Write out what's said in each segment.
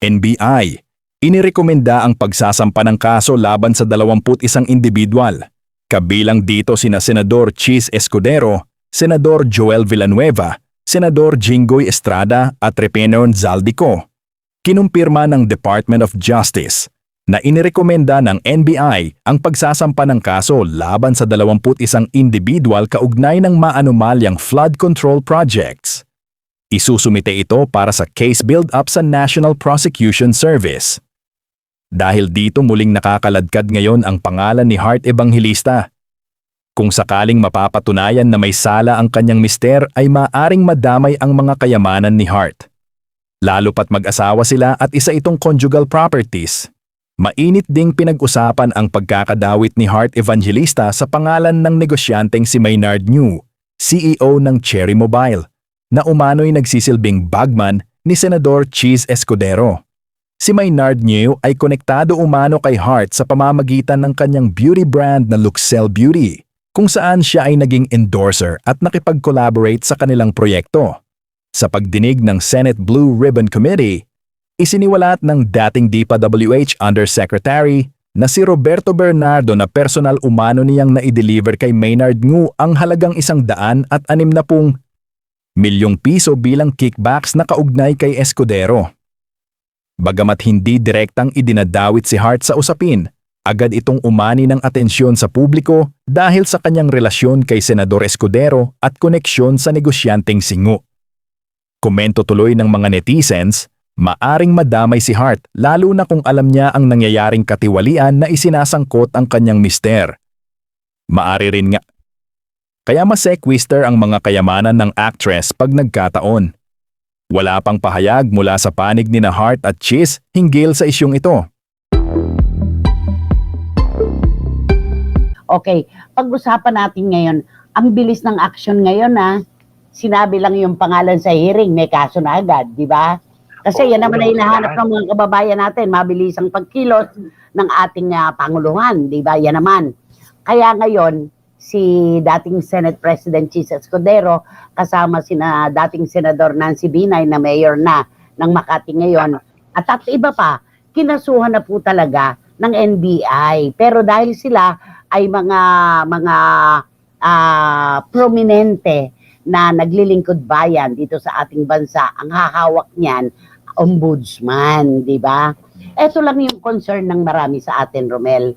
NBI, inirekomenda ang pagsasampa ng kaso laban sa 21 individual. Kabilang dito sina Senador Chis Escudero, Senador Joel Villanueva, Senador Jinggoy Estrada at Repenon Zaldico. Kinumpirma ng Department of Justice na inirekomenda ng NBI ang pagsasampa ng kaso laban sa 21 individual kaugnay ng maanumalyang flood control projects. Isusumite ito para sa case build-up sa National Prosecution Service. Dahil dito muling nakakaladkad ngayon ang pangalan ni Hart Evangelista. Kung sakaling mapapatunayan na may sala ang kanyang mister ay maaring madamay ang mga kayamanan ni Hart. Lalo pat mag-asawa sila at isa itong conjugal properties. Mainit ding pinag-usapan ang pagkakadawit ni Hart Evangelista sa pangalan ng negosyanteng si Maynard New, CEO ng Cherry Mobile, na umano'y nagsisilbing bagman ni Senador Cheese Escudero. Si Maynard New ay konektado umano kay Hart sa pamamagitan ng kanyang beauty brand na Luxel Beauty, kung saan siya ay naging endorser at nakipag-collaborate sa kanilang proyekto. Sa pagdinig ng Senate Blue Ribbon Committee, Isiniwalat ng dating DPWH Undersecretary na si Roberto Bernardo na personal umano niyang na-deliver kay Maynard Ngu ang halagang isang daan at anim na pung milyong piso bilang kickbacks na kaugnay kay Escudero. Bagamat hindi direktang idinadawit si Hart sa usapin, agad itong umani ng atensyon sa publiko dahil sa kanyang relasyon kay Senador Escudero at koneksyon sa negosyanteng singo. Komento tuloy ng mga netizens, maaring madamay si Hart lalo na kung alam niya ang nangyayaring katiwalian na isinasangkot ang kanyang mister. Maari rin nga. Kaya mas sequister ang mga kayamanan ng actress pag nagkataon. Wala pang pahayag mula sa panig ni na Hart at Cheese hinggil sa isyong ito. Okay, pag-usapan natin ngayon, ang bilis ng action ngayon na sinabi lang yung pangalan sa hearing, may kaso na agad, di ba? Kasi yan naman ay hinahanap ng mga kababayan natin, mabilis ang pagkilos ng ating uh, Panguluhan, di ba? Yan naman. Kaya ngayon, si dating Senate President Chis Escudero kasama si na dating Senador Nancy Binay na mayor na ng Makati ngayon at at iba pa, kinasuhan na po talaga ng NBI. Pero dahil sila ay mga mga uh, prominente na naglilingkod bayan dito sa ating bansa, ang hahawak niyan ombudsman, di ba? Ito lang yung concern ng marami sa atin, Romel.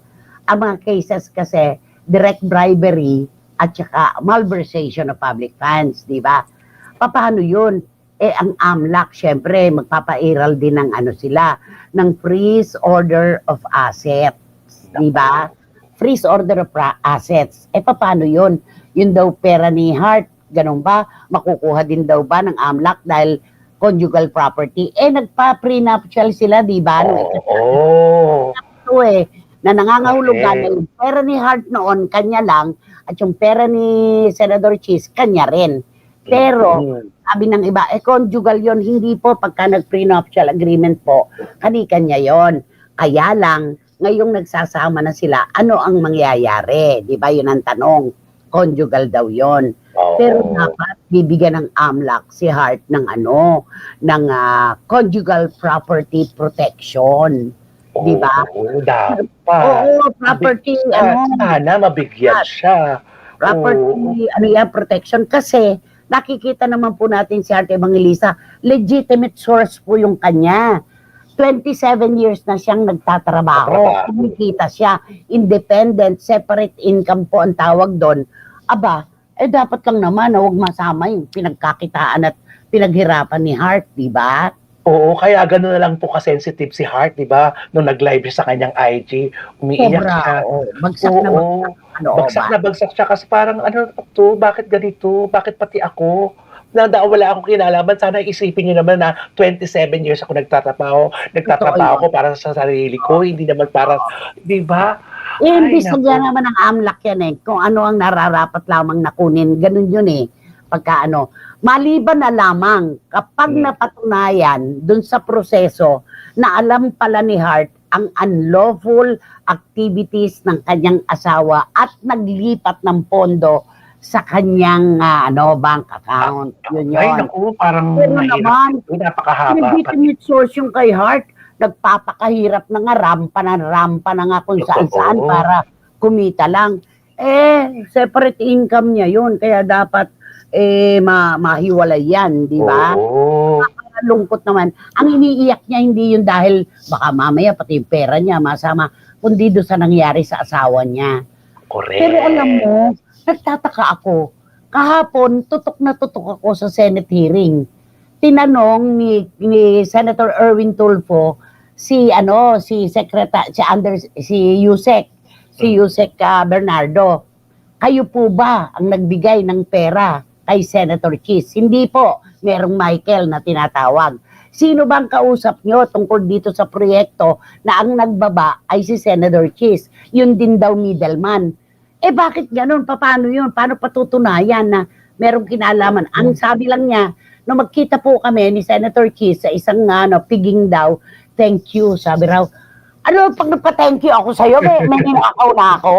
Ang mga cases kasi, direct bribery at saka malversation of public funds, di ba? Paano yun? Eh, ang AMLAC, syempre, magpapairal din ng ano sila, ng freeze order of assets, di ba? Freeze order of assets. Eh, paano yun? Yun daw pera ni Hart, ganun ba? Makukuha din daw ba ng AMLAC dahil conjugal property. Eh, nagpa-prenuptial sila, di ba? Oo. Oh, Ito eh, na nangangahulugan okay. na yung pera ni Hart noon, kanya lang, at yung pera ni Senador Cheese, kanya rin. Pero, mm-hmm. sabi ng iba, eh, conjugal yon hindi po pagka nag-prenuptial agreement po, kani-kanya yon Kaya lang, ngayong nagsasama na sila, ano ang mangyayari? Di ba? Yun ang tanong. Conjugal daw yon. Pero dapat bibigyan ng AMLAC si Hart ng ano, ng uh, conjugal property protection. Oo, Di ba? Oo, dapat. Oo, property, Mabig- ano, Sana mabigyan Dapat. siya. property, ano yan, protection. Kasi nakikita naman po natin si Hart Evangelista, legitimate source po yung kanya. 27 years na siyang nagtatrabaho. Nagtatrabaho. Kumikita siya. Independent, separate income po ang tawag doon. Aba, eh dapat lang naman na huwag masama yung pinagkakitaan at pinaghirapan ni Hart, di ba? Oo, kaya gano'n na lang po ka-sensitive si Hart, di ba? Nung nag-live siya sa kanyang IG, umiiyak Sobra. siya. oo. Bagsak na Oo, bagsak. Ano, bagsak ba? na bagsak siya kasi parang ano to, bakit ganito? Bakit pati ako? Nanda wala akong kinalaman. Sana isipin niyo naman na 27 years ako nagtatrabaho. Nagtatrabaho ako para sa sarili ko, hindi naman para, di ba? Eh, Ay, imbis naku. na naman ng AMLAC yan eh. Kung ano ang nararapat lamang na kunin, ganun yun eh. Pagka ano. Maliban na lamang kapag Hmm. napatunayan dun sa proseso na alam pala ni Hart ang unlawful activities ng kanyang asawa at naglipat ng pondo sa kanyang ah, ano bank account. Yun Ay, yun. naku, parang Pero mahirap. naman, napakahaba. legitimate source yung kay Hart. nagpapakahirap na nga, rampa na rampa na nga kung saan-saan para kumita lang. Eh, separate income niya yun, kaya dapat eh, ma mahiwalay yan, di ba? Oo. lungkot naman. Ang iniiyak niya hindi yun dahil baka mamaya pati yung pera niya masama, kundi doon sa nangyari sa asawa niya. Correct. Pero alam mo, nagtataka ako. Kahapon, tutok na tutok ako sa Senate hearing. Tinanong ni, ni Senator Erwin Tulfo si ano si Secretary si Anders si Yusek si Yusek ah, Bernardo kayo po ba ang nagbigay ng pera kay Senator Cheese? Hindi po. Merong Michael na tinatawag. Sino bang kausap nyo tungkol dito sa proyekto na ang nagbaba ay si Senator Cheese? Yun din daw middleman. Eh bakit ganun? Paano yun? Paano patutunayan na merong kinalaman? Ang sabi lang niya, no magkita po kami ni Senator Cheese sa isang ano, piging daw, thank you. Sabi raw, ano pag nagpa-thank you ako sa'yo, may, may ninakaw na ako.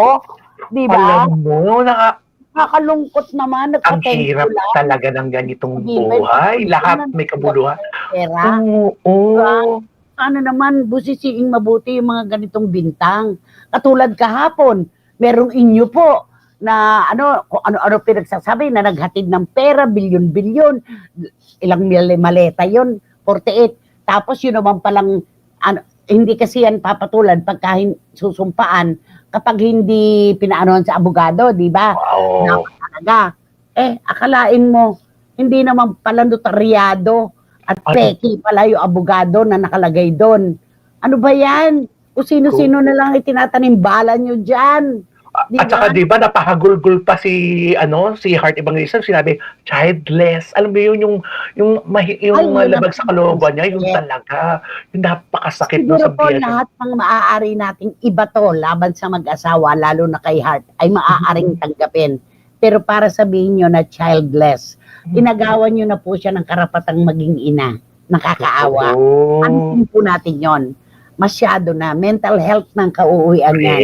Di ba? Alam mo, naka, Nakakalungkot naman, ang hirap lang. talaga ng ganitong buhay. Lahat may kabuluhan. Pera. Oo. Ano naman, busisiing mabuti yung mga ganitong bintang. Katulad kahapon, merong inyo po na ano, ano-ano pinagsasabi na naghatid ng pera, bilyon-bilyon, ilang maleta yon 48. Tapos yun naman palang, ano, hindi kasi yan papatulan pagka susumpaan kapag hindi pinaanohan sa abogado, di ba? Wow. Dapat talaga. Eh, akalain mo, hindi naman pala notaryado at Ano? peki pala yung abogado na nakalagay doon. Ano ba yan? Kung sino-sino na lang itinatanim bala nyo dyan. Di At saka? 'di ba napahagulgul pa si ano si Heart Evangelista sinabi childless. Alam mo yun yung yung mahi, yung Ay, labag sa kalooban niya, yung Yes. talaga yung napakasakit no Siguro sa po lahat ng maaari nating iba to laban sa mag-asawa, lalo na kay Heart, ay maaaring tanggapin. Pero para sabihin nyo na childless, inagawan nyo na po siya ng karapatang maging ina. Nakakaawa. Oo. Ano po natin yon? Masyado na. Mental health ng kauuwian yan.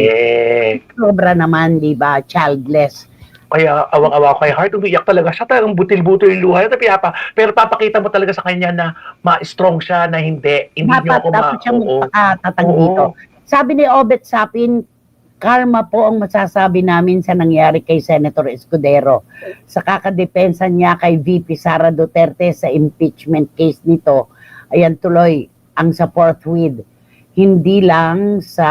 Sobra naman, di ba? Childless. Kaya awang-awa ko kay Heart, umiyak talaga siya. Talagang butil-butil yung luha. niya. Pinapa, pero papakita mo talaga sa kanya na ma-strong siya na hindi. Hindi niyo Dapat, ako ma... siyang Oo. magpakatatang Oo. dito. Sabi ni Obet Sapin, karma po ang masasabi namin sa nangyari kay Senator Escudero. Sa kakadepensa niya kay VP Sara Duterte sa impeachment case nito, ayan tuloy ang sa forthwith. Hindi lang sa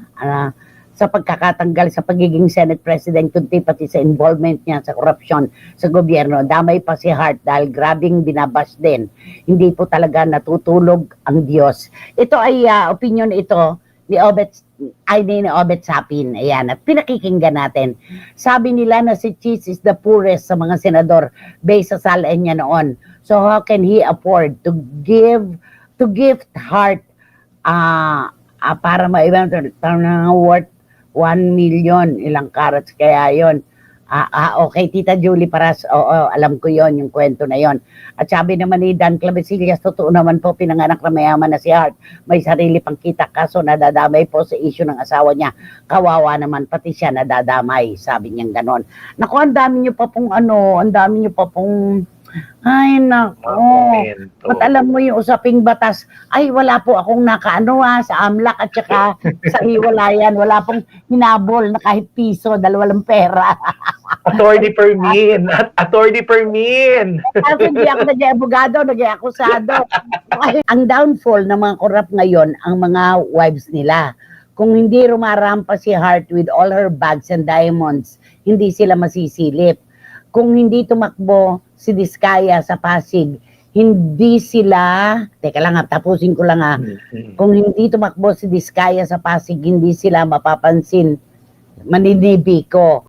ah, sa pagkakatanggal sa pagiging Senate President, kundi pati sa involvement niya sa korupsyon sa gobyerno. Damay pa si Hart dahil grabing binabash din. Hindi po talaga natutulog ang Diyos. Ito ay ah, opinion ito ni Obet ni ni Obet Sapin. Ayan, at pinakikinggan natin. Sabi nila na si Cheese is the poorest sa mga senador based sa salain niya noon. So how can he afford to give to gift heart ah, para maibang ng worth 1 million ilang carats kaya yon Ah, ah, okay, Tita Julie Paras, oo, alam ko yon yung kwento na yon. At sabi naman ni Dan Clavesillas, totoo naman po, pinanganak na mayaman na si Hart. May sarili pang kita, kaso nadadamay po sa issue ng asawa niya. Kawawa naman, pati siya nadadamay, sabi niyang ganon. Naku, ang dami niyo pa pong ano, ang dami niyo pa pong, ay nako. Momento. At alam mo yung usaping batas, ay wala po akong nakaano ha, sa AMLAC at saka sa hiwalayan. Wala pong hinabol na kahit piso, dahil walang pera. Attorney Permin. At Attorney Permin. Kasi hindi ako naging abogado, naging akusado. ang downfall ng mga korap ngayon, ang mga wives nila. Kung hindi rumarampa si Hart with all her bags and diamonds, hindi sila masisilip. Kung hindi tumakbo si Diskaya sa Pasig, hindi sila, teka lang ha, tapusin ko lang ha, kung hindi tumakbo si Diskaya sa Pasig, hindi sila mapapansin. Maninibi ko.